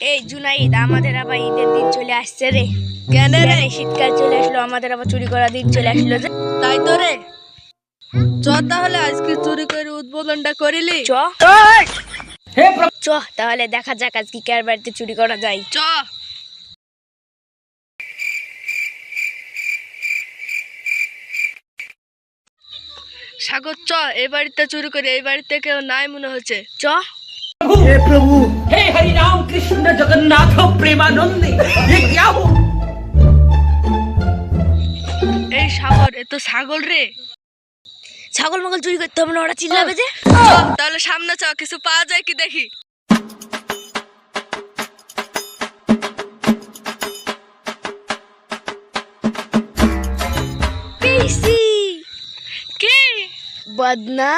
এই জুনাইদ আমাদের আবার ঈদের দিন চলে আসছে রে। কেন রে? শীতকাল চলে আসলো আমাদের আবার চুরি করার দিন চলে আসলো যে। তাই তো রে। চ তাহলে আজকে চুরি করে উদ্বোধনটা করিলি। চ। চ তাহলে দেখা যাক আজকে কার বাড়িতে চুরি করা যায়। চ। সাগর চ এই বাড়িতে চুরি করে এই বাড়িতে কেউ নাই মনে হচ্ছে। চ। हे हरि राम कृष्ण जगन्नाथ प्रेमानंद ये क्या हो এই সাগর এ তো ছাগল রে ছাগল মাগল চুরি করতে হবে না ওরা চিল্লাবে যে চ, তাহলে সামনে চ কিছু পাওয়া যায় কি দেখি পেয়েছি কি বদনা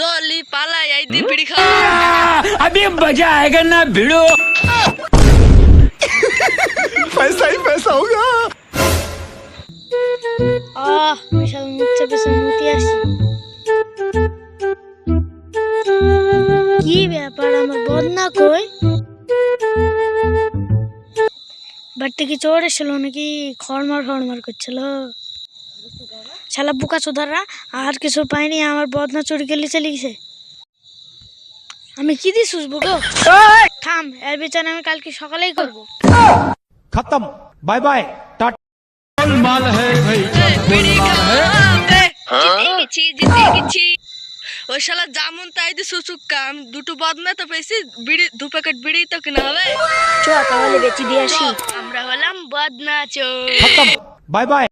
চলি পালাই এই দি বিড়ি খাওয়া अभी मजा आएगा ना भिड़ो আহ বিশাল মুচ্ছে পেছে মুতি আসি কি ব্যাপার আমার বদনা কই বাড়িতে কি চোর এসেছিল নাকি খড়মার খড়মার করছিল শালা বুকা চোদাররা আর কিছু পাইনি আমার বদনা চুরি খেলি চলে গেছে আমি কি দিছুস বুকো থাম এর বিচার আমি কালকে সকালেই করব। খতম বাই বাই টাটা। মাল হে ভাই জিতে গেছি ওই শালা জামুন তাই দি সুসুক্কা আমি দুটো বদনা তো পেয়েছি বিড়ি দু প্যাকেট বিড়ি তো কিনা হবে। চ তাহলে বেচি দিয়ে আসি। আমরা হলাম বদনা চোর। খতম বাই বাই